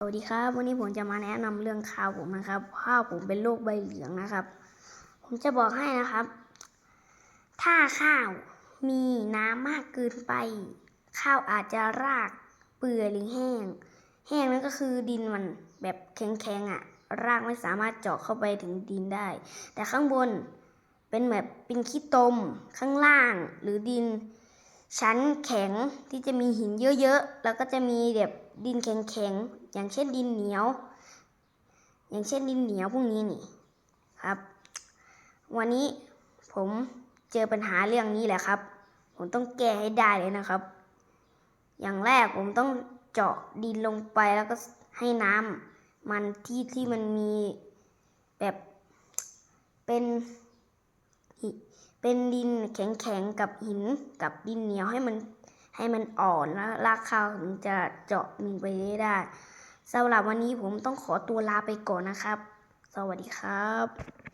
สวัสดีครับ วันนี้ผมจะมาแนะนำเรื่องข้าวผมนะครับข้าวผมเป็นโรคใบเหลืองนะครับ ผมจะบอกให้นะครับ ถ้าข้าวมีน้ำมากเกินไป ข้าวอาจจะรากเปื่อยหรือแห้ง แห้งนั่นก็คือดินมันแบบแข็งๆอะ รากไม่สามารถเจาะเข้าไปถึงดินได้ แต่ข้างบนเป็นแบบเป็นขี้ตมข้างล่างหรือดิน ชั้นแข็งที่จะมีหินเยอะๆ แล้วก็จะมีแบบดินแข็งๆ อย่างเช่นดินเหนียว อย่างเช่นดินเหนียวพวกนี้นี่ครับ วันนี้ผมเจอปัญหาเรื่องนี้แหละครับ ผมต้องแก้ให้ได้เลยนะครับ อย่างแรกผมต้องเจาะดินลงไปแล้วก็ให้น้ำมันที่ที่มันมีแบบเป็น เป็นดินแข็งๆกับหินกับดินเหนียวให้มันให้มันอ่อนแล้วรากข้าวถึงจะเจาะลงไปได้สำหรับวันนี้ผมต้องขอตัวลาไปก่อนนะครับ สวัสดีครับ